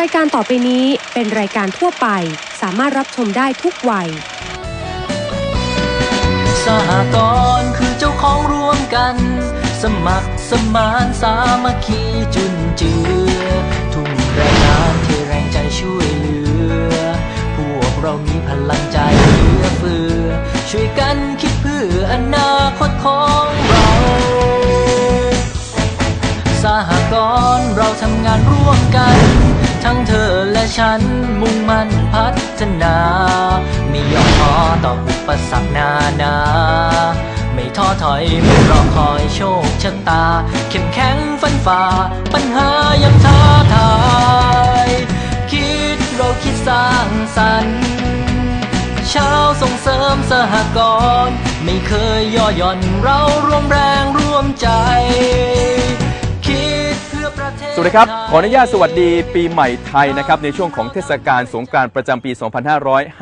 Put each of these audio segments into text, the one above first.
รายการต่อไปนี้เป็นรายการทั่วไป สามารถรับชมได้ทุกวัย สหกรณ์คือเจ้าของร่วมกัน สมัครสมานสามัคคีจุนเจือ ทุ่มแรงงานเทแรงใจช่วยเหลือ พวกเรามีพลังใจเหลือเฟือ ช่วยกันคิดเพื่ออนาคตของเรา สหกรณ์เราทำงานร่วมกัน ทั้งเธอและฉันมุ่งมั่นพัฒนาไม่ยอมท้อต่ออุปสรรคนานา ไม่ท้อถอยไม่รอคอยโชคชะตา เข้มแข็งฟันฝ่า ปัญหายังท้าทาย คิดเราคิดสร้างสรรค์ช้าส่งเสริมสหกรณ์ไม่เคยย่อหย่อนเราร่วมแรงร่วมใจ วัสดีครับ ขออนุญาตสวัสดีปีใหม่ไทยนะครับในช่วงของเทศกาลสงกรานต์ประจำปี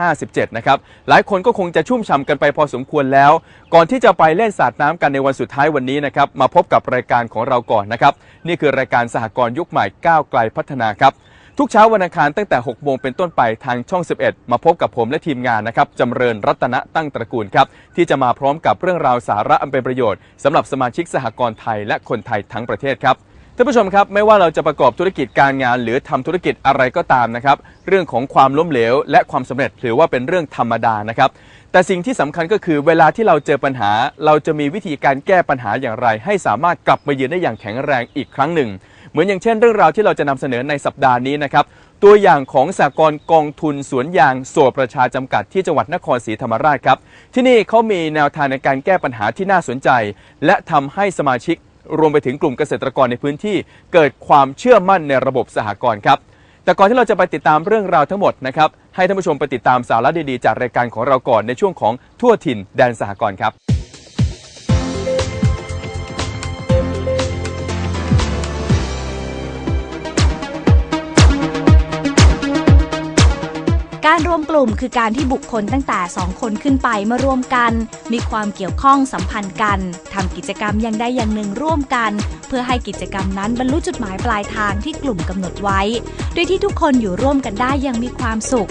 2557 นะครับ หลายคนก็คงจะชุ่มฉ่ำกันไปพอสมควรแล้ว ก่อนที่จะไปเล่นสาดน้ำกันในวันสุดท้ายวันนี้นะครับ มาพบกับรายการของเราก่อนนะครับ นี่คือรายการสหกรณ์ยุคใหม่ก้าวไกลพัฒนาครับ ทุกเช้าวันอังคารตั้งแต่ 6 โมงเป็นต้นไปทางช่อง 11 มาพบกับผมและทีมงานนะครับจำเริญรัตนตั้งตระกูลครับที่จะมาพร้อมกับเรื่องราวสาระอันเป็นประโยชน์สำหรับสมาชิกสหกรณ์ไทยและคนไทยทั้งประเทศครับ ท่านผู้ชมครับไม่ว่าเราจะประกอบธุรกิจการงาน หรือทำธุรกิจอะไรก็ตามนะครับ เรื่องของความล้มเหลว และความสำเร็จถือว่าเป็นเรื่องธรรมดานะครับ แต่สิ่งที่สำคัญก็คือเวลาที่เราเจอปัญหา เราจะมีวิธีการแก้ปัญหาอย่างไร ให้สามารถกลับมายืนได้อย่างแข็งแรงอีกครั้งหนึ่ง เหมือนอย่างเช่น เรื่องราวที่เราจะนำเสนอในสัปดาห์นี้นะครับตัวอย่างของสากลกองทุนสวนยางโสวประชาจำกัดที่จังหวัดนครศรีธรรมราชครับ ที่นี่เขามีแนวทางในการแก้ปัญหาที่น่าสนใจ และทำให้สมาชิก รวมไปถึงกลุ่มเกษตรกรในพื้นที่ เกิดความเชื่อมั่นในระบบสหกรณ์ครับแต่ก่อนที่เราจะไปติดตามเรื่องราวทั้งหมดนะครับให้ท่านผู้ชมไปติดตามสาระดีๆ จากรายการของเราก่อนในช่วงของทั่วถิ่นแดนสหกรณ์ครับการ วมกลุ่มคือการที่บุคคลตั้งแต่ 2 คนขึ้นไปมารวมกัน มีความเกี่ยวข้องสัมพันธ์กันทำกิจกรรมอย่างใดอย่างหนึ่งร่วมกัน เพื่อให้กิจกรรมนั้นบรรลุจุดหมายปลายทางที่กลุ่มกำหนดไว้ โดยที่ทุกคนอยู่ร่วมกันได้อยังมีความสุข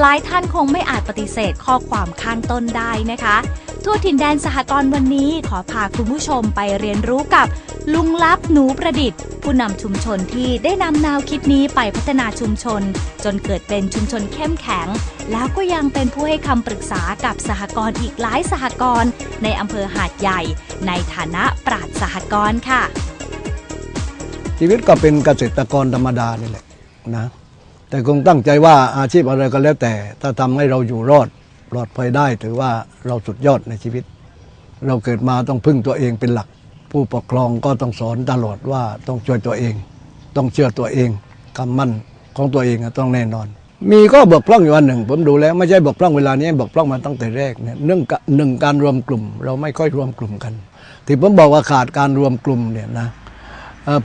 หลายท่านคงไม่อาจปฏิเสธข้อความข้างต้นได้นะคะ ทั่วถิ่นแดนสหกรณ์วันนี้ขอพาคุณผู้ชมไปเรียนรู้กับลุงลับหนูประดิษฐ์ ผู้นำชุมชนที่ได้นำแนวคิดนี้ไปพัฒนาชุมชน จนเกิดเป็นชุมชนเข้มแข็งแล้วก็ยังเป็นผู้ให้คำปรึกษากับสหกรณ์อีกหลายสหกรณ์ในอำเภอหาดใหญ่ ในฐานะปราดสหกรณ์ค่ะ ชีวิตก็เป็นเกษตรกรธรรมดานี่แหละนะแต่คงตั้งใจว่าอาชีพอะไรก็แล้วแต่ ถ้าทำให้เราอยู่รอดปลอดภัยได้ถือว่าเราสุดยอดในชีวิต เราเกิดมาต้องพึ่งตัวเองเป็นหลัก ผู้ปกครองก็ต้องสอนตลอดว่าต้องช่วยตัวเอง ต้องเชื่อตัวเองคำมั่นของตัวเองต้องแน่นอน มีก็บกพร่องอยู่อันหนึ่ง ผมดูแล้วไม่ใช่บกพร่องเวลานี้บกพร่องมาตั้งแต่แรกเนี่ยเนื่องกะหนึ่งการรวมกลุ่ม เราไม่ค่อยรวมกลุ่มกัน ที่ผมบอกว่าขาดการรวมกลุ่มเนี่ยนะ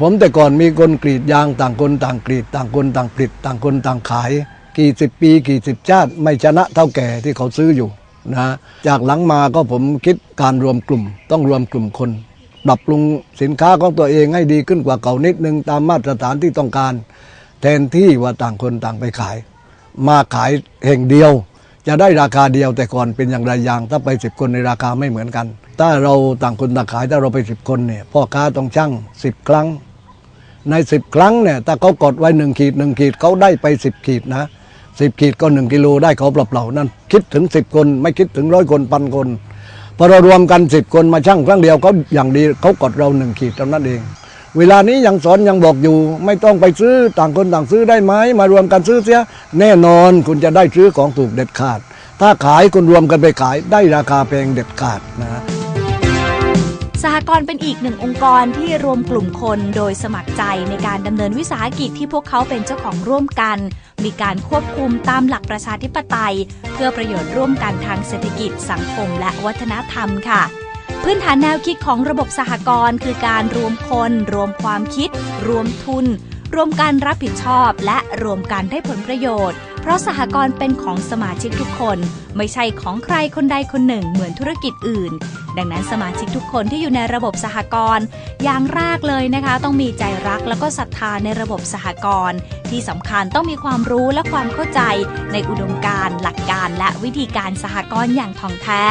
ผมแต่ก่อนมีคนกรีดยางต่างคนต่างกรีด ต่างคนต่างกรีดต่างคนต่างขาย กี่สิบปี กี่สิบชาติ ไม่ชนะเท่าแก่ที่เขาซื้ออยู่นะจากหลังมาก็ผมคิดการรวมกลุ่ม ต้องรวมกลุ่มคนปรับปรุงสินค้าของตัวเองให้ดีขึ้นกว่าเก่านิดนึงตามมาตรฐานที่ต้องการ แทนที่ว่าต่างคนต่างไปขาย มาขายแห่งเดียว จะได้ราคาเดียวแต่ก่อนเป็นอย่างไรอย่าง ถ้าไปสิบคนในราคาไม่เหมือนกัน ถ้าเราต่างคนต่างขายถ้าเราไปสิบคนเนี่ยพ่อค้าต้องชั่งสิบครั้ง ในสิบครั้งเนี่ยถ้าเขากดไว้หนึ่งขีดหนึ่งขีดเขาได้ไปสิบขีดนะสิบขีดก็หนึ่งกิโลได้เขาเปล่าๆนั่นคิดถึงสิบคนไม่คิดถึงร้อยคนพันคนพอเรารวมกันสิบคนมาชั่งครั้งเดียวเขาอย่างดีเขากดเราหนึ่งขีดเท่านั้นเอง เวลานี้ยังสอนยังบอกอยู่ ไม่ต้องไปซื้อต่างคนต่างซื้อได้ไหมมารวมกันซื้อเสีย แน่นอนคุณจะได้ซื้อของถูกเด็ดขาด ถ้าขายคุณรวมกันไปขายได้ราคาแพงเด็ดขาดนะสหกรณ์เป็นอีกหนึ่งองค์กรที่รวมกลุ่มคนโดยสมัครใจในการดำเนินวิสาหกิจที่พวกเขาเป็นเจ้าของร่วมกัน มีการควบคุมตามหลักประชาธิปไตย เพื่อประโยชน์ร่วมกันทางเศรษฐกิจสังคมและวัฒนธรรมค่ะ พื้นฐานแนวคิดของระบบสหกรณ์คือการรวมคน รวมความคิด รวมทุน รวมการรับผิดชอบ และรวมกันได้ผลประโยชน์ เพราะสหกรณ์เป็นของสมาชิกทุกคน ไม่ใช่ของใครคนใดคนหนึ่งเหมือนธุรกิจอื่น ดังนั้นสมาชิกทุกคนที่อยู่ในระบบสหกรณ์อย่างแรกเลยนะคะ ต้องมีใจรักแล้วก็ศรัทธาในระบบสหกรณ์ที่สำคัญต้องมีความรู้และความเข้าใจในอุดมการณ์หลักการและวิธีการสหกรณ์อย่างท่องแท้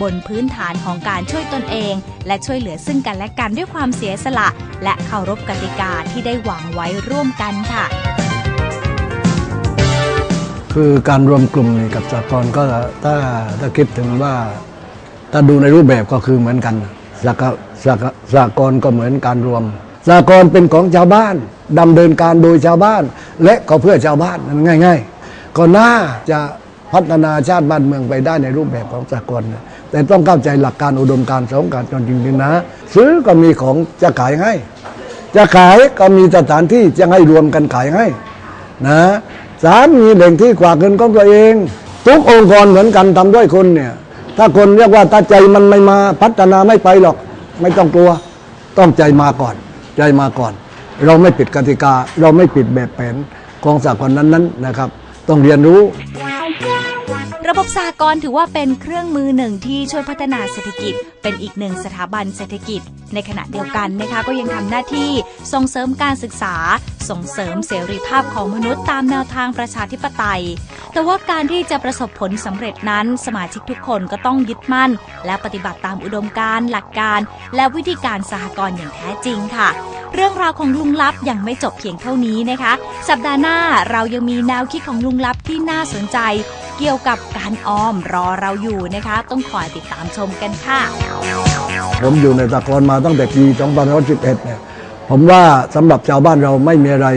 บนพื้นฐานของการช่วยตนเอง และช่วยเหลือซึ่งกันและกันด้วยความเสียสละ และเคารพกติกาที่ได้วางไว้ร่วมกันค่ะ คือการรวมกลุ่มกับสากลก็ถ้าถ้าคิดถึงว่าถ้าดูในรูปแบบก็คือเหมือนกันสากสากสากลก็เหมือนการรวมสากลเป็นของชาวบ้านดำเนินการโดยชาวบ้าน และก็เพื่อชาวบ้านนั่นง่าย ๆ ก็น่าจะพัฒนาชาติบ้านเมืองไปได้ในรูปแบบของสากลแต่ต้องเข้าใจหลักการอุดมการสองการจริงๆนะ ซื้อก็มีของจะขายให้ จะขายก็มีสถานที่จะให้รวมกันขายให้นะ สามมีแหล่งที่กว่าเงินของตัวเอง ทุกองค์กรเหมือนกันทำด้วยคนเนี่ยถ้าคนเรียกว่าถ้าใจมันไม่มาพัฒนาไม่ไปหรอก ไม่ต้องกลัว ต้องใจมาก่อน ใจมาก่อน เราไม่ปิดกติกา เราไม่ปิดแบบแผนของสากลนั้นๆนนะครับ ต้องเรียนรู้ ระบบสหกรณ์ถือว่าเป็นเครื่องมือหนึ่งที่ช่วยพัฒนาเศรษฐกิจ เป็นอีกหนึ่งสถาบันเศรษฐกิจ ในขณะเดียวกันนะคะก็ยังทำหน้าที่ส่งเสริมการศึกษา ส่งเสริมเสรีภาพของมนุษย์ตามแนวทางประชาธิปไตย แต่ว่าการที่จะประสบผลสำเร็จนั้น สมาชิกทุกคนก็ต้องยึดมั่น และปฏิบัติตามอุดมการณ์หลักการ และวิธีการสหกรณ์อย่างแท้จริงค่ะเรื่องราวของลุงลับยังไม่จบเพียงเท่านี้นะคะ สัปดาห์หน้าเรายังมีแนวคิดของลุงลับที่น่าสนใจ เกี่ยวกับการออมรอเราอยู่นะคะ ต้องคอยติดตามชมกันค่ะ ผมอยู่ในสากลมาตั้งแต่ปี2511เนี่ยผมว่าสำหรับชาวบ้านเราไม่มีอะไร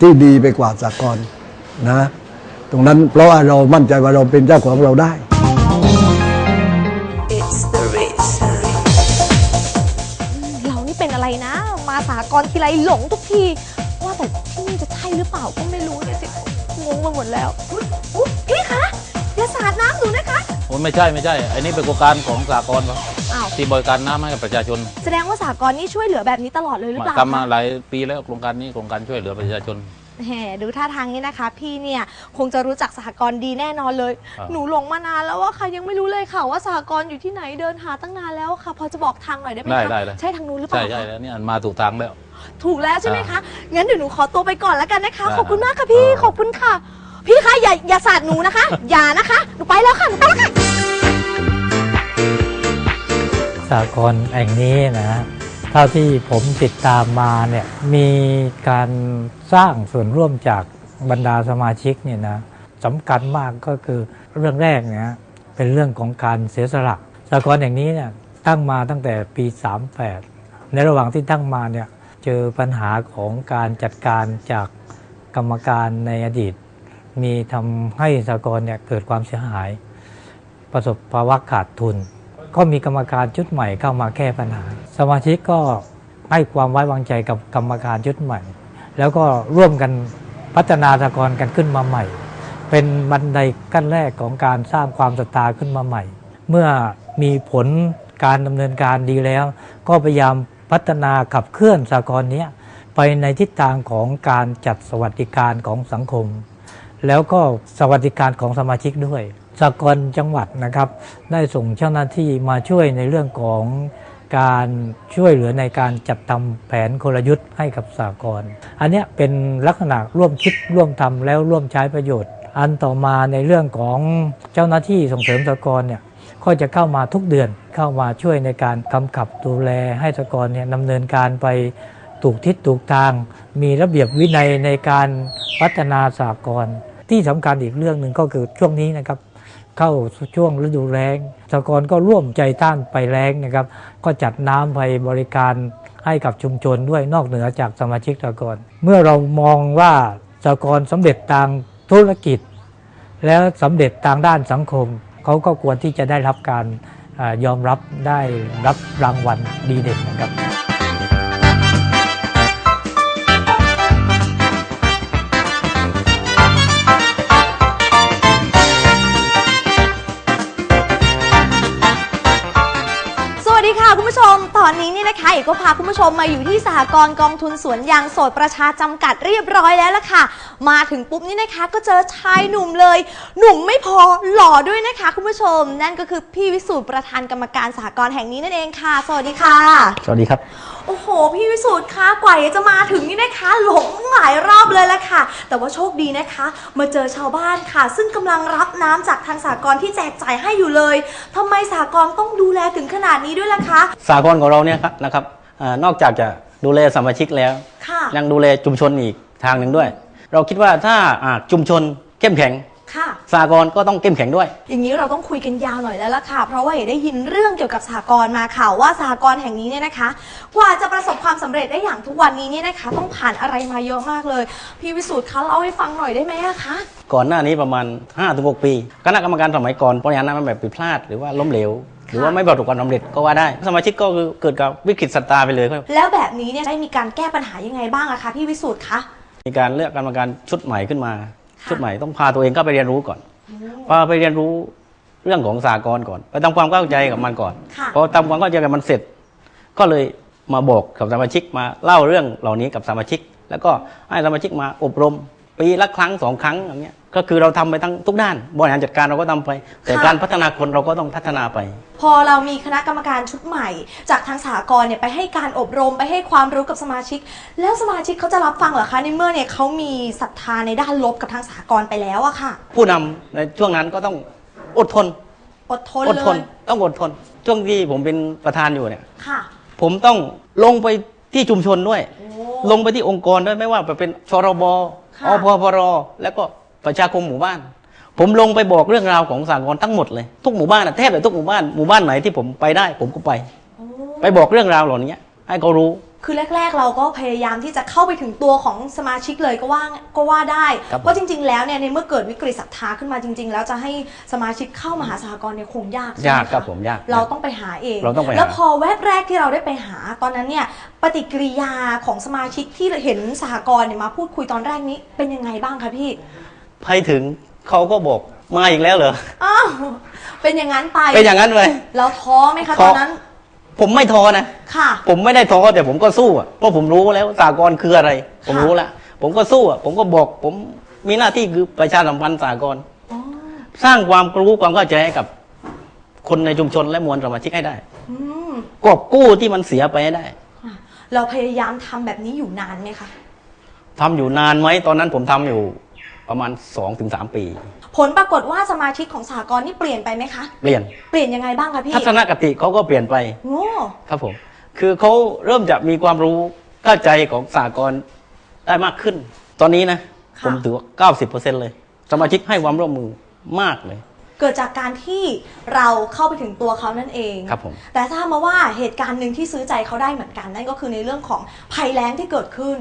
ที่ดีไปกว่าสากลนะ ตรงนั้นเพราะว่าเรามั่นใจว่าเราเป็นเจ้าของเราได้เรานี่เป็นอะไรนะ มาสากรณ์ทีไรหลงทุกที ว่าแต่ที่นี่จะใช่หรือเปล่าก็ไม่รู้เนี่ยสิงงไปหมดแล้วอุ๊ยอุ๊ยพี่คะอย่าสาดน้ำหนูนะคะ โอ้ยไม่ใช่ไม่ใช่ อันนี้เป็นโครงการของสากลครับอ้าว ที่บริการน้ำให้กับประชาชนแสดงว่าสากรณ์นี่ช่วยเหลือแบบนี้ตลอดเลยหรือเปล่าทำมาหลายปีแล้วโครงการนี้โครงการช่วยเหลือประชาชน แหมดูท่าทางนี้นะคะ พี่เนี่ยคงจะรู้จักสหกรณ์ดีแน่นอนเลย ครับ หนูหลงมานานแล้วว่าค่ะยังไม่รู้เลยค่ะว่าสหกรณ์อยู่ที่ไหนเดินหาตั้งนานแล้วค่ะ พอจะบอกทางหน่อยได้ไหมได้คะได้ไดใช่ทางนู้นหรือเปใช่ล่าใช่คะแล้วนี่มาถูกทางแล้ว ถูกแล้วใช่ไหมคะงั้นเดี๋ยวหนูขอตัวไปก่อนแล้วกันนะคะ ได้ขอบคุณมากค่ะพี่ครับ ขอบคุณค่ะ พี่คะอย่าอย่าสาดหนูนะคะ อย่านะคะหนูไปแล้วค่ะหนูไปแล้วค่ะ สากลแห่งนี้นะเท่าที่ผมติดตามมาเนี่ยมีการสร้างส่วนร่วมจากบรรดาสมาชิกเนี่ยนะสำคัญมากก็คือเรื่องแรกเนี่ยเป็นเรื่องของการเสียสละสากลแห่งนี้เนี่ยตั้งมาตั้งแต่ปี 38 ในระหว่างที่ตั้งมาเนี่ยเจอปัญหาของการจัดการจากกรรมการในอดีต มีทำให้สากลเนี่ยเกิดความเสียหาย ประสบภาวะขาดทุน ก็มีกรรมการชุดใหม่เข้ามาแก้ปัญหา สมาชิกก็ให้ความไว้วางใจกับกรรมการชุดใหม่ แล้วก็ร่วมกันพัฒนาสากลกันขึ้นมาใหม่ เป็นบันไดขั้นแรกของการสร้างความศรัทธาขึ้นมาใหม่ เมื่อมีผลการดำเนินการดีแล้ว ก็พยายามพัฒนาขับเคลื่อนสากลเนี้ยไปในทิศทางของการจัดสวัสดิการของสังคม แล้วก็สวัสดิการของสมาชิกด้วย สากลจังหวัดนะครับ ได้ส่งเจ้าหน้าที่มาช่วยในเรื่องของการช่วยเหลือในการจัดทำแผนกลยุทธ์ให้กับสากลอันนี้เป็นลักษณะร่วมคิดร่วมทำแล้วร่วมใช้ประโยชน์ อันต่อมาในเรื่องของเจ้าหน้าที่ส่งเสริมสากลเนี่ยก็จะเข้ามาทุกเดือนเข้ามาช่วยในการกำกับดูแลให้สากลเนี่ยดำเนินการไปถูกทิศถูกทาง มีระเบียบวินัยในการพัฒนาสากลที่สำคัญอีกเรื่องหนึ่งก็คือช่วงนี้นะครับ เข้าช่วงฤดูแล้งสากลก็ร่วมใจต้านไปแล้งนะครับ ก็จัดน้ำไปบริการให้กับชุมชนด้วยนอกเหนือจากสมาชิกสากลเมื่อเรามองว่าสากลสำเร็จทางธุรกิจ แล้วสำเร็จทางด้านสังคม เขาก็ควรที่จะได้รับการอยอมรับได้รับรางวัลดีเด่นนะครับ อนนี้นี่นะคะนะคะเอกก็พาคุณผู้ชมมาอยู่ที่สหกรณ์กองทุนสวนยางโสดประชาจำกัดเรียบร้อยแล้วล่ะค่ะ มาถึงปุ๊บนี่นะคะ ก็เจอชายหนุ่มเลย หนุ่มไม่พอหล่อด้วยนะคะ คุณผู้ชม นั่นก็คือพี่วิสูตรประธานกรรมการสหกรณ์แห่งนี้นั่นเองค่ะ สวัสดีค่ะ สวัสดีครับ โอ้โห พี่วิสูตรคะกว่าจะมาถึงนี่นะคะ หลงหลายรอบ เลยละค่ะ แต่ว่าโชคดีนะคะ มาเจอชาวบ้านค่ะ ซึ่งกำลังรับน้ำจากทางสากลที่แจกจ่ายให้อยู่เลยทำไมสากลต้องดูแลถึงขนาดนี้ด้วยล่ะคะสากลของเราเนี่ยครับนะครับอานอกจากจะดูแลสมาชิกแล้วค่ะยังดูแลชุมชนอีกทางหนึ่งด้วย เราคิดว่าถ้าอ่าชุมชนเข้มแข็ง ค่ะ สากลก็ต้องเข้มแข็งด้วย อย่างนี้เราต้องคุยกันยาวหน่อยแล้วล่ะค่ะ เพราะว่าเอ๋ได้ยินเรื่องเกี่ยวกับสหกรณ์มาค่ะว่าสหกรณ์แห่งนี้เนี่ยนะคะ กว่าจะประสบความสำเร็จได้อย่างทุกวันนี้เนี่ยนะคะ ต้องผ่านอะไรมาเยอะมากเลย พี่วิสูตรคะเล่าให้ฟังหน่อยได้ไหมอะคะก่อนหน้านี้ประมาณ5-6ปีคณะกรรมการสมัยก่อนบริหารน้ำแบบผิดพลาดหรือว่าล้มเหลวหรือว่าไม่ประสบความสำเร็จก็ว่าได้ สมาชิกก็คือเกิดกับวิกฤตศรัทธาไปเลยครับ แล้วแบบนี้เนี่ยได้มีการแก้ปัญหายังไงบ้างอะคะพี่วิสูตรคะมีการเลือกกรรมการชุดใหม่ขึ้นมาค่ะ ชุดใหม่ต้องพาตัวเองเข้าไปเรียนรู้ก่อนพาไปเรียนรู้เรื่องของสากลก่อนไปทำความเข้าใจกับมันก่อนค่ะพอทำความเข้าใจกับมันเสร็จ ก็เลยมาบอกกับสมาชิกมาเล่าเรื่องเหล่านี้กับสมาชิก แล้วก็ให้สมาชิกมาอบรม ปีละครั้งสองครั้งอย่างเงี้ยก็คือเราทำไปทั้งทุกด้านบริหารจัดการเราก็ทำไป แต่การพัฒนาคนเราก็ต้องพัฒนาไป พอเรามีคณะกรรมการชุดใหม่ จากทางสหกรณ์เนี่ยไปให้การอบรมไปให้ความรู้กับสมาชิก แล้วสมาชิกเขาจะรับฟังเหรอคะในเมื่อเนี่ยเขามีศรัทธาในด้านลบกับทางสหกรณ์ไปแล้วอะค่ะ ผู้นำในช่วงนั้นก็ต้องอดทน อดทนอดเลทนยต้องอดทน ช่วงที่ผมเป็นประธานอยู่เนี่ยค่ะผมต้องลงไปที่ชุมชนด้วยโอ้ ลงไปที่องค์กรด้วยไม่ว่าจะเป็นชรบค่ะอพพรแล้วก็ประชาคมหมู่บ้าน ผมลงไปบอกเรื่องราวของสากลทั้งหมดเลย ทุกหมู่บ้านอะแทบจะทุกหมู่บ้านหมู่บ้านไหนที่ผมไปได้ ผมก็ไปโอ้ไปบอกเรื่องราวเหล่านี้ให้เขารู้ คือแรก ๆ เราก็พยายามที่จะเข้าไปถึงตัวของสมาชิกเลยก็ว่าก็ว่าได้ครับเพราะจริง ๆ แล้วเนี่ยในเมื่อเกิดวิกฤตศรัทธาขึ้นมาจริง ๆ แล้วจะให้สมาชิกเข้ามาหาสหกรณ์เนี่ยคงยากใช่ไหมยากครับะผมยาก เราต้องไปหาเองเราต้องไปหา แล้วพอแวบแรกที่เราได้ไปหาตอนนั้นเนี่ยปฏิกิริยาของสมาชิกที่เห็นสหกรณ์เนี่ยมาพูดคุยตอนแรกนี้เป็นยังไงบ้างคะพี่ไปถึงเขาก็บอกมาอีกแล้วเหรอ อ้าวเป็นอย่างนั้นไปเป็นอย่างนั้นเลย เราท้อไหมคะท้ตออนนั้น ผมไม่ท้อนะ ค่ะ ผมไม่ได้ท้อแต่ผมก็สู้อะเพราะผมรู้แล้วสากลคืออะไร ผมรู้แล้วผมก็สู้อะผมก็บอก ผมมีหน้าที่คือประชาสัมพันธ์สากลอ๋อสร้างความรู้ความเข้าใจให้กับ คนในชุมชนและมวลสมาชิกให้ได้อืมกอบกู้ที่มันเสียไปให้ได้ค่ะเราพยายามทำแบบนี้อยู่นานไหมคะทำอยู่นานไหมตอนนั้นผมทำอยู่ ประมาณ 2-3ถึงปี ผลปรากฏว่าสมาชิกของสหกรณ์นี่เปลี่ยนไปไหมคะ เปลี่ยนเปลี่ยนยังไงบ้างคะพี่ทัศนคติเขาก็เปลี่ยนไปโง่ครับผมคือเขาเริ่มจะมีความรู้เข้าใจของสากลได้มากขึ้น ตอนนี้นะค่ะผมถือว่า 90%เลย สมาชิกให้ความร่วมมือมากเลยเกิดจากการที่เราเข้าไปถึงตัวเขานั่นเองครับผมแต่ทราบมาว่าเหตุการณ์หนึ่งที่ซื้อใจเขาได้เหมือนกัน นั่นก็คือในเรื่องของภัยแล้งที่เกิดขึ้น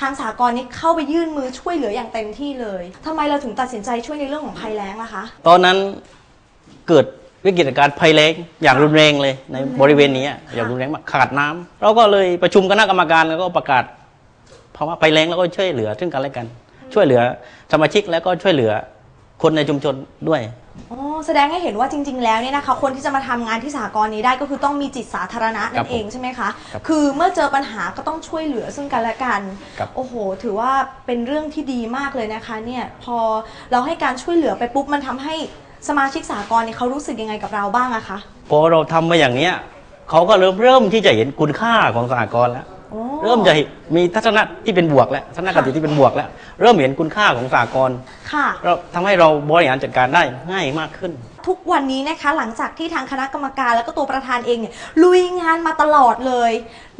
ทางสากลนี้เข้าไปยื่นมือช่วยเหลืออย่างเต็มที่เลยทำไมเราถึงตัดสินใจช่วยในเรื่องของภัยแล้งล่ะคะ ตอนนั้นเกิดวิกฤตการณ์ภัยแล้งอย่างรุนแรงเลยในบริเวณนี้อะอย่างรุนแรงมากขาดน้ำเราก็เลยประชุมคณะกรรมการแล้วก็ประกาศภาวะภัยแล้งแล้วก็ช่วยเหลือซึ่งกันและกัน ช่วยเหลือสมาชิกแล้วก็ช่วยเหลือคนในชุมชนด้วย อ๋อแสดงให้เห็นว่าจริง ๆ แล้วเนี่ยนะคะคนที่จะมาทำงานที่สหกรณ์นี้ได้ก็คือต้องมีจิตสาธารณะครันั่บนเองใช่ไหมคะครับคือเมื่อเจอปัญหาก็ต้องช่วยเหลือซึ่งกันและกัน ครับ โอ้โห ถือว่าเป็นเรื่องที่ดีมากเลยนะคะ เนี่ยพอเราให้การช่วยเหลือไปปุ๊บมันทำให้สมาชิกสหกรณ์เนี่ยเขารู้สึกยังไงกับเราบ้างอะคะ พอเราทำมาอย่างเนี้ยเขาก็เริ่มเริ่มที่จะเห็นคุณค่าของสหกรณ์แล้วโอ้ เริ่มจะมีทัศนะที่เป็นบวกแล้วทัศนคติที่เป็นบวกแล้ว เริ่มเห็นคุณค่าของสหกรณ์ค่ะ เราทำให้เราบริหารจัดการได้ง่ายมากขึ้น ทุกวันนี้นะคะหลังจากที่ทางคณะกรรมการแล้วก็ตัวประธานเองเนี่ยลุยงานมาตลอดเลย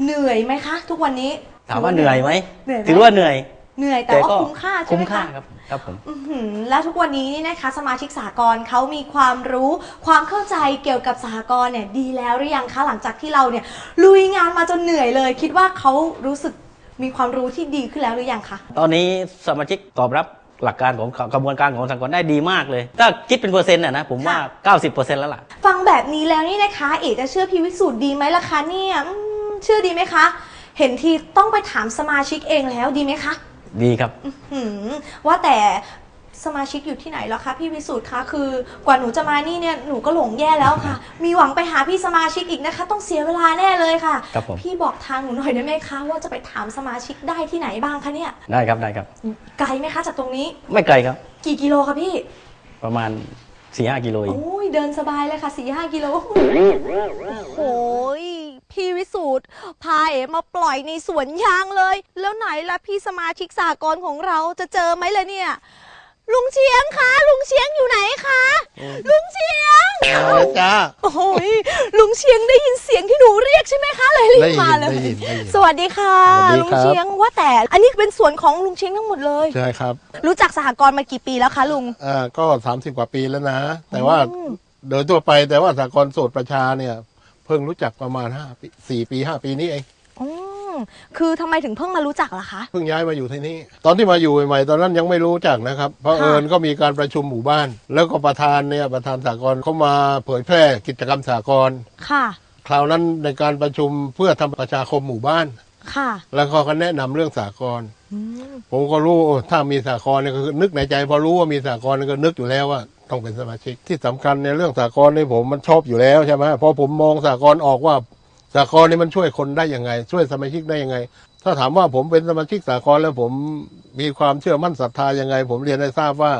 เหนื่อยไหมคะ ทุกวันนี้ ถามว่าเหนื่อยไหมเหนื่อยไหม ถือว่าเหนื่อย เหนื่อยแต่ว่าคุ้มค่าใช่คุ้ไหมมค่าคะครับครับผม อื้อหือและทุกวันนี้นี่นะคะ สมาชิกสหกรณ์เขามีความรู้ความเข้าใจเกี่ยวกับสหกรณ์เนี่ยดีแล้วหรือยังคะหลังจากที่เราเนี่ยลุยงานมาจนเหนื่อยเลย คิดว่าเขารู้สึกมีความรู้ที่ดีขึ้นแล้วหรือยังคะ ตอนนี้สมาชิกตอบรับหลักการของกระบวนการของสหกรณ์ได้ดีมากเลย ถ้าคิดเป็นเปอร์เซ็นต์น่ะนะผมว่า 90%แล้วล่ะ ฟังแบบนี้แล้วนี่นะคะ เอกจะเชื่อพี่วิสูตรดีไหมล่ะคะเนี่ยอืมเชื่อดีไหมคะ เห็นทีต้องไปถามสมาชิกเองแล้วดีไหมคะ ดีครับ หืมว่าแต่สมาชิกอยู่ที่ไหนแล้วคะพี่วิสุทธ์คะคือกว่าหนูจะมานี่เนี่ยหนูก็หลงแย่แล้วค่ะ มีหวังไปหาพี่สมาชิกอีกนะคะ ต้องเสียเวลาแน่เลยค่ะ ครับผม พี่บอกทางหนูหน่อยได้ไหมคะ ว่าจะไปถามสมาชิกได้ที่ไหนบ้างคะเนี่ย ได้ครับได้ครับ ไกลไหมคะจากตรงนี้ ไม่ไกลครับ กี่กิโลคะพี่ประมาณ4ี่ห้ากิโลเอง โอ้ยเดินสบายเลยค่ะสี่ห้ากิโล โอ้ย พี่วิสูตรพาเอ๋มาปล่อยในสวนยางเลย แล้วไหนล่ะพี่สมาชิกสากลของเราจะเจอไหมล่ะเนี่ย ลุงเชียงคะ ลุงเชียงอยู่ไหนคะ ลุงเชียง จ้า โอ้ยลุงเชียงได้ยินเสียงที่หนูเรียกใช่ไหมคะเลยรีได้บยินมาเลยได้ยินได้ยินสวัสดีค่ะ สวัสดีลุงครับ เชียงว่าแต่ อันนี้เป็นสวนของลุงเชียงทั้งหมดเลย ใช่ครับรู้จักสหกรณ์มากี่ปีแล้วคะลุง อ่าก็สามสิบกว่าปีแล้วนะ แต่ว่าอืมโดยทั่วไปแต่ว่าสากลโสดประชาเนี่ยเพิ่งรู้จักประมาณห้าปีสี่ปีห้าปีนี้เองอืมคือทำไมถึงเพิ่งมารู้จักล่ะคะ เพิ่งย้ายมาอยู่ที่นี่ ตอนที่มาอยู่ใหม่ๆตอนนั้นยังไม่รู้จักนะครับเพราะค่ะเอิญก็มีการประชุมหมู่บ้าน แล้วก็ประธานเนี่ยประธานสากลเขามาเผยแพร่กิจกรรมสากลค่ะ คราวนั้นในการประชุมเพื่อทำประชาคมหมู่บ้าน ค่ะ แล้วเขาก็แนะนำเรื่องสากลอืมผมก็รู้ถ้ามีสากลเนี่ยก็คือนึกในใจพอรู้ว่ามีสากลก็นึกอยู่แล้วว่า ต้องเป็นสมาชิก ที่สำคัญในเรื่องสากลในผมมันชอบอยู่แล้วใช่ไหมพอผมมองสากลออกว่าสากลนี่มันช่วยคนได้ยังไง ช่วยสมาชิกได้ยังไง ถ้าถามว่าผมเป็นสมาชิกสากลแล้วผมมีความเชื่อมั่นศรัทธายังไง ผมเรียนให้ทราบว่า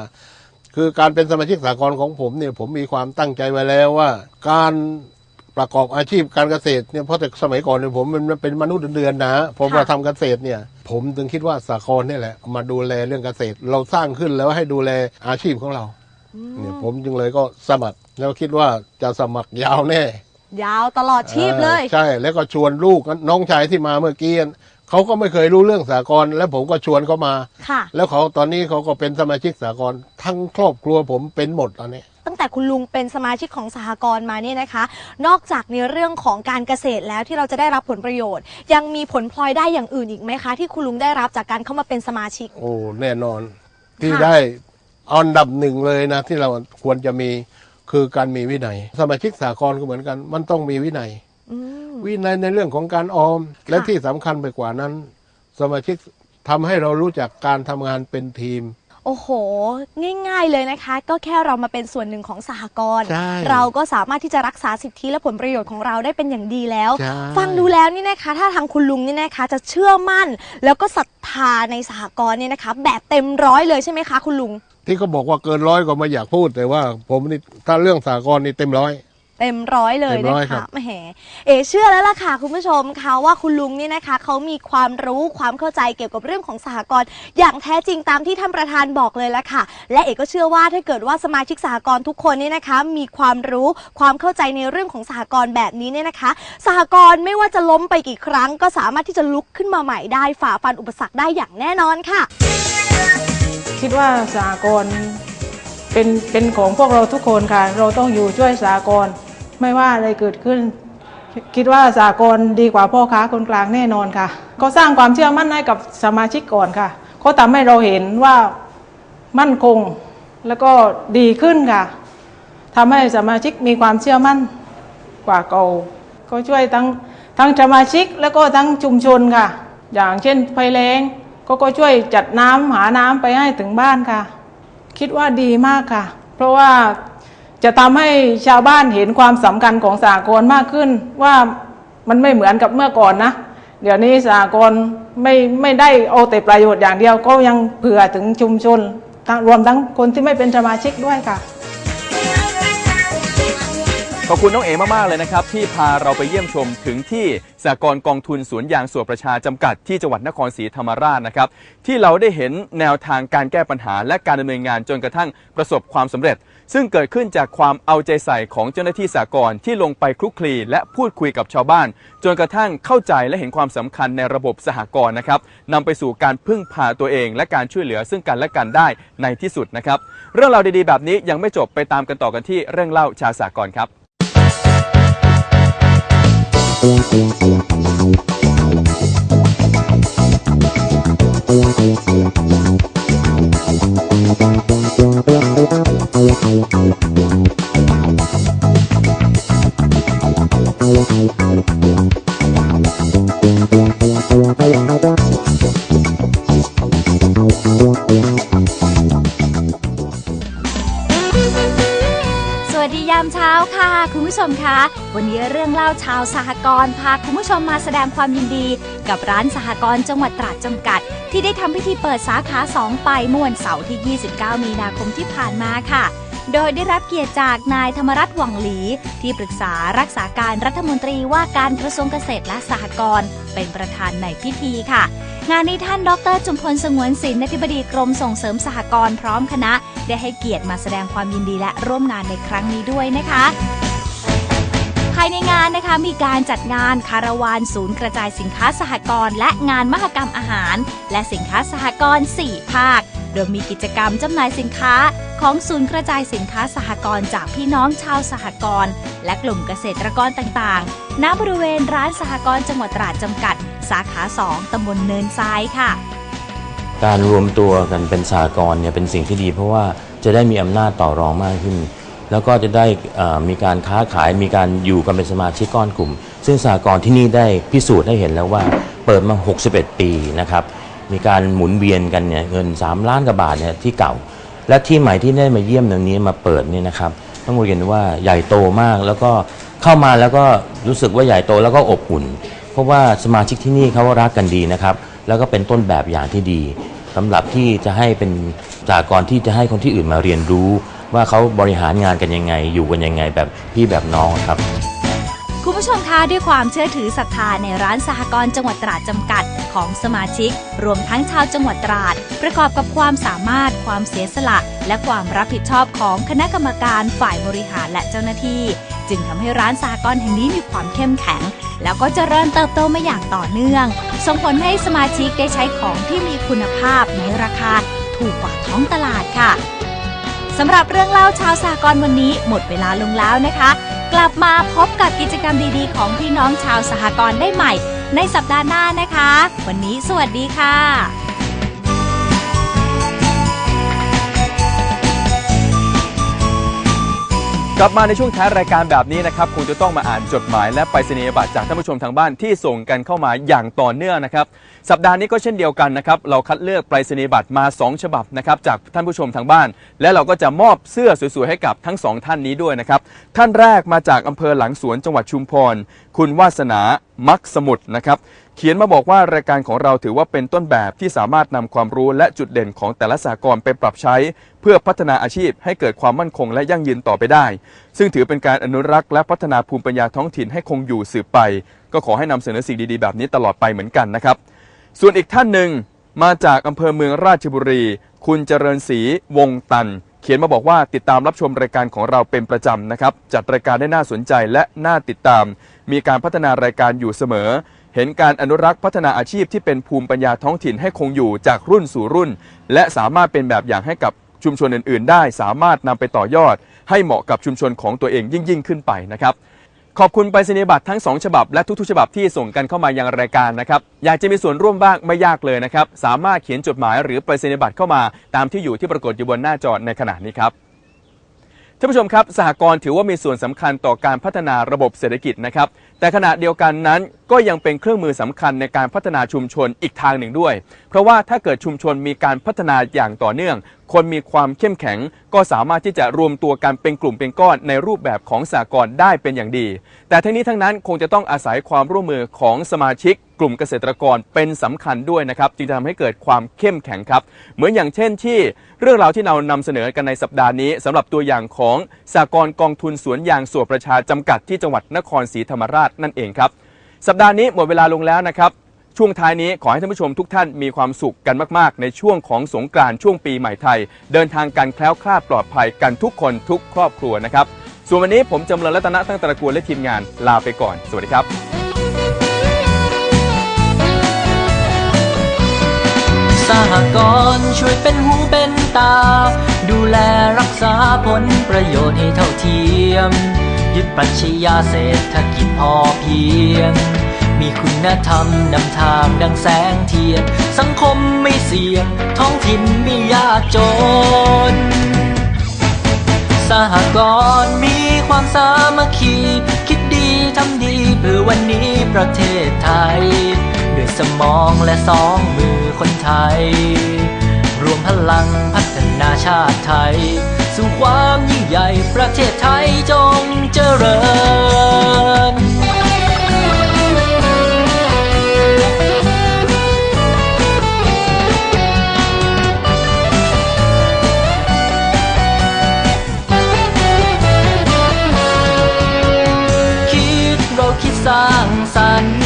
คือการเป็นสมาชิกสากลของผมเนี่ยผมมีความตั้งใจไว้แล้วว่า การประกอบอาชีพการเกษตรเนี่ยเพราะแต่สมัยก่อนเนี่ยผมมันเป็นมนุษย์เดือนๆนะผมมาทำเกษตรเนี่ย ผมถึงคิดว่าสากลนี่แหละ มาดูแลเรื่องเกษตร เราสร้างขึ้นแล้วให้ดูแลอาชีพของเรา เนี่ยผมจึงเลยก็สมัคร แล้วคิดว่าจะสมัครยาวแน่ ยาวตลอดชีพเลยออใช่ แล้วก็ชวนลูกน้องชายที่มาเมื่อกี้เขาก็ไม่เคยรู้เรื่องสากลแล้วผมก็ชวนเขามาค่ะแล้วเขาตอนนี้เขาก็เป็นสมาชิกสากลทั้งครอบครัวผมเป็นหมดตอนนี้ตั้งแต่คุณลุงเป็นสมาชิกของสหกรณ์มาเนี่ยนะคะ นอกจากในเรื่องของการเกษตรแล้วที่เราจะได้รับผลประโยชน์ ยังมีผลพลอยได้อย่างอื่นอีกไหมคะ ที่คุณลุงได้รับจากการเข้ามาเป็นสมาชิก โอ้แน่นอนที่ค่ะได้ อันดับหนึ่งเลยนะ ที่เราควรจะมีคือการมีวินัย สมาชิกสากลก็เหมือนกัน มันต้องมีวินัยอืมวินัยในเรื่องของการออม และที่สำคัญไปกว่านั้น สมาชิกทำให้เรารู้จักการทำงานเป็นทีม โอ้โห ง่าย ๆเลยนะคะ ก็แค่เรามาเป็นส่วนหนึ่งของสหกรณ์ใช่เราก็สามารถที่จะรักษาสิทธิและผลประโยชน์ของเราได้เป็นอย่างดีแล้วใช่ฟังดูแล้วนี่นะคะ ถ้าทางคุณลุงนี่นะคะ จะเชื่อมั่น แล้วก็ศรัทธาในสหกรณ์เนี่ยนะคะ แบบเต็มร้อยเลยใช่ไหมคะ คุณลุง ที่เขาบอกว่าเกินร้อยก็ไม่อยากพูดแต่ว่า ผมนี่ถ้าเรื่องสากลนี่เต็มร้อย เต็มร้อยเลยเต็มร้นะอยครัคะบ แหมเอเชื่อแล้วล่ะค่ะคุณผู้ชมคะว่าคุณลุงนี่นะคะเขามีความรู้ความเข้าใจเกี่ยวกับเรื่องของสหกรณ์อย่างแท้จริงตามที่ท่านประธานบอกเลยละค่ะ และเอกก็เชื่อว่าถ้าเกิดว่าสมาชิกสหกรณ์ทุกคนเนี่ยนะคะ มีความรู้ความเข้าใจในเรื่องของสหกรณ์แบบนี้เนี่ยนะคะ สหกรณ์ไม่ว่าจะล้มไปกี่ครั้ง ก็สามารถที่จะลุกขึ้นมาใหม่ได้ฝ่าฟันอุปสรรคได้อย่างแน่นอนค่ะ คิดว่าสากลเป็นเป็นของพวกเราทุกคนค่ะ เราต้องอยู่ช่วยสากลไม่ว่าอะไรเกิดขึ้น คิดว่าสากลดีกว่าพ่อค้าคนกลางแน่นอนค่ะก็สร้างความเชื่อมั่นให้กับสมาชิกก่อนค่ะเขาทำให้เราเห็นว่ามั่นคงแล้วก็ดีขึ้นค่ะทำให้สมาชิกมีความเชื่อมั่นกว่าเก่าก็ช่วยทั้งทั้งสมาชิกแล้วก็ทั้งชุมชนค่ะ อย่างเช่นไฟแรง ก็ก็ช่วยจัดน้ำหาน้ำไปให้ถึงบ้านค่ะ คิดว่าดีมากค่ะ เพราะว่าจะทำให้ชาวบ้านเห็นความสำคัญของสากลมากขึ้น ว่ามันไม่เหมือนกับเมื่อก่อนนะ เดี๋ยวนี้สากลไม่ไม่ได้เอาแต่ประโยชน์อย่างเดียวก็ยังเผื่อถึงชุมชนรวมทั้งคนที่ไม่เป็นสมาชิกด้วยค่ะ ขอบคุณน้องเอ๋มาก ๆ เลยนะครับ ที่พาเราไปเยี่ยมชมถึงที่สากลกองทุนสวนยางส่วนประชาจำกัดที่จังหวัดนครศรีธรรมราชนะครับ ที่เราได้เห็นแนวทางการแก้ปัญหา และการดำเนินงานจนกระทั่งประสบความสำเร็จ ซึ่งเกิดขึ้นจากความเอาใจใส่ของเจ้าหน้าที่สากลที่ลงไปคลุกคลีและพูดคุยกับชาวบ้าน จนกระทั่งเข้าใจและเห็นความสำคัญในระบบสหกรณ์นะครับนำไปสู่การพึ่งพาตัวเอง และการช่วยเหลือซึ่งกันและกันได้ในที่สุดนะครับ เรื่องราวดีๆ แบบนี้ยังไม่จบไปตามกันต่อกันที่เรื่องเล่าชาวสากลครับ ส แล้วค่ะ คุณผู้ชมคะวันนี้เรื่องเล่าชาวสหกรณ์พาคุณผู้ชมมาแสดงความยินดี กับร้านสหกรณ์จังหวัดตราดจำกัด ที่ได้ทำพิธีเปิดสาขา 2 ไปเมื่อวันเสาร์ที่ 29 มีนาคมที่ผ่านมาค่ะ โดยได้รับเกียรติจากนายธรรมรัตน์หวังหลี ที่ปรึกษารักษาการรัฐมนตรีว่าการกระทรวงเกษตรและสหกรณ์เป็นประธานในพิธีค่ะ งานนี้ท่านดร จุมพลสงวนศิลป์อธิบดีกรมส่งเสริมสหกรณ์พร้อมคณะ ได้ให้เกียรติมาแสดงความยินดีและร่วมงานในครั้งนี้ด้วยนะคะภายในงานนะคะมีการจัดงานคาราวานศูนย์กระจายสินค้าสหกรณ์และงานมหกรรมอาหาร และสินค้าสหกรณ์4ภาค โดยมีกิจกรรมจำหน่ายสินค้าของศูนย์กระจายสินค้าสหกรณ์จากพี่น้องชาวสหกรณ์และกลุ่มเกษตรกรต่างๆ ณ บริเวณร้านสหกรณ์จังหวัดตราดจำกัด สาขา 2ตำบลเนินทรายค่ะ การรวมตัวกันเป็นสากลเนี่ยเป็นสิ่งที่ดี เพราะว่าจะได้มีอำนาจต่อรองมากขึ้น แล้วก็จะได้มีการค้าขายมีการอยู่กันเป็นสมาชิกก้อนกลุ่ม ซึ่งสากลที่นี่ได้พิสูจน์ให้เห็นแล้วว่าเปิดมา 61 ปีนะครับ มีการหมุนเวียนกันเนี่ยเงิน 3 ล้านกว่าบาทเนี่ยที่เก่า และที่ใหม่ที่ได้มาเยี่ยมตรงนี้มาเปิดนี่นะครับต้องเรียนว่าใหญ่โตมากแล้วก็เข้ามาแล้วก็รู้สึกว่าใหญ่โตแล้วก็อบอุ่น เพราะว่าสมาชิกที่นี่เขารักกันดีนะครับ แล้วก็เป็นต้นแบบอย่างที่ดีสำหรับที่จะให้เป็นจากรที่จะให้คนที่อื่นมาเรียนรู้ ว่าเขาบริหารงานกันยังไง อยู่กันยังไงแบบพี่แบบน้องครับ คุณผู้ชมคะด้วยความเชื่อถือศรัทธาในร้านสหกรณ์จังหวัดตราดจำกัดของสมาชิก รวมทั้งชาวจังหวัดตราด ประกอบกับความสามารถ ความเสียสละ และความรับผิดชอบของคณะกรรมการฝ่ายบริหารและเจ้าหน้าที่ จึงทำให้ร้านสหกรณ์แห่งนี้มีความเข้มแข็ง แล้วก็เจริญเติบโตมาอย่างต่อเนื่อง ส่งผลให้สมาชิกได้ใช้ของที่มีคุณภาพในราคาถูกกว่าท้องตลาดค่ะสำหรับเรื่องเล่าชาวสากรวันนี้หมดเวลาลงแล้วนะคะ กลับมาพบกับกิจกรรมดีๆ ของพี่น้องชาวสหกรณ์ได้ใหม่ ในสัปดาห์หน้านะคะ วันนี้สวัสดีค่ะ กลับมาในช่วงท้ายรายการแบบนี้นะครับคงจะต้องมาอ่านจดหมายและไปรษณียบัตรจากท่านผู้ชมทางบ้านที่ส่งกันเข้ามาอย่างต่อเนื่องนะครับ สัปดาห์นี้ก็เช่นเดียวกันนะครับ เราคัดเลือกไปรษณียบัตรมา 2 ฉบับนะครับจากท่านผู้ชมทางบ้าน และเราก็จะมอบเสื้อสวยๆให้กับทั้งสองท่านนี้ด้วยนะครับ ท่านแรกมาจากอำเภอหลังสวนจังหวัดชุมพร คุณวาสนามักสมุทรนะครับ ขียนมาบอกว่ารายการของเราถือว่าเป็นต้นแบบที่สามารถนำความรู้และจุดเด่นของแต่ละสากลไปปรับใช้ เพื่อพัฒนาอาชีพให้เกิดความมั่นคงและยั่งยืนต่อไปได้ ซึ่งถือเป็นการอนุรักษ์และพัฒนาภูมิปัญญาท้องถิ่นให้คงอยู่สืบไป ก็ขอให้นำเสนอสิ่งดีๆแบบนี้ตลอดไปเหมือนกันนะครับ ส่วนอีกท่านหนึ่งมาจากอำเภอเมืองราชบุรี คุณเจริญศรีวงตัน เขียนมาบอกว่าติดตามรับชมรายการของเราเป็นประจำนะครับ จัดรายการได้น่าสนใจและน่าติดตาม มีการพัฒนารายการอยู่เสมอ เห็นการอนุรักษ์พัฒนาอาชีพที่เป็นภูมิปัญญาท้องถิ่นให้คงอยู่จากรุ่นสู่รุ่น และสามารถเป็นแบบอย่างให้กับชุมชนอื่น ๆ ได้ สามารถนำไปต่อยอด ให้เหมาะกับชุมชนของตัวเองยิ่งยิ่งขึ้นไปนะครับขอบคุณไปรษณียบัตรทั้ง 2 ฉบับและทุกๆ ฉบับที่ส่งกันเข้ามายังรายการนะครับ อยากจะมีส่วนร่วมบ้างไม่ยากเลยนะครับ สามารถเขียนจดหมายหรือไปรษณียบัตรเข้ามาตามที่อยู่ที่ปรากฏอยู่บนหน้าจอในขณะนี้ครับ ท่านผู้ชมครับสหกรณ์ถือว่ามีส่วนสำคัญต่อการพัฒนาระบบเศรษฐกิจนะครับ แต่ขณะเดียวกันนั้น ก็ยังเป็นเครื่องมือสำคัญในการพัฒนาชุมชนอีกทางหนึ่งด้วย เพราะว่าถ้าเกิดชุมชนมีการพัฒนาอย่างต่อเนื่อง คนมีความเข้มแข็ง ก็สามารถที่จะรวมตัวกันเป็นกลุ่มเป็นก้อนในรูปแบบของสากลได้เป็นอย่างดี แต่ทั้งนี้ทั้งนั้นคงจะต้องอาศัยความร่วมมือของสมาชิกกลุ่มเกษตรกรเป็นสำคัญด้วยนะครับจึงจะทำให้เกิดความเข้มแข็งครับ เหมือนอย่างเช่นที่เรื่องราวที่เรานำเสนอกันในสัปดาห์นี้สำหรับตัวอย่างของสากลกองทุนสวนยางส่วนประชาจำกัดที่จังหวัดนครศรีธรรมราชนั่นเองครับ สัปดาห์นี้หมดเวลาลงแล้วนะครับ ช่วงท้ายนี้ขอให้ท่านผู้ชมทุกท่านมีความสุขกันมากๆ ในช่วงของสงกรานต์ช่วงปีใหม่ไทย เดินทางกันแคล้วคลาดปลอดภัยกันทุกคนทุกครอบครัวนะครับ ส่วนวันนี้ผมจำเริญรัตนะตั้งตระกูลและทีมงานลาไปก่อน สวัสดีครับสหกรณ์ช่วยเป็นหูเป็นตา ดูแลรักษาผลประโยชน์ให้เท่าเทียม ยึดปรัชญาเศรษฐกิจพอเพียง มีคุณธรรมนำทางดังแสงเทียน สังคมไม่เสี่ยง ท้องถิ่นไม่ยากจน สหกรณ์มีความสามัคคี คิดดีทำดีเพื่อวันนี้ประเทศไทย ด้วยสมองและสองมือคนไทย วมพลังพัฒนาชาติไทย สู่ความยิ่งใหญ่ประเทศไทยจงเจริญคิดเราคิดสร้างสรรค์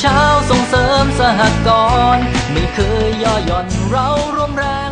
ชาวส่งเสริมสหกรณ์ไม่เคยย่อหย่อน เราร่วมแรง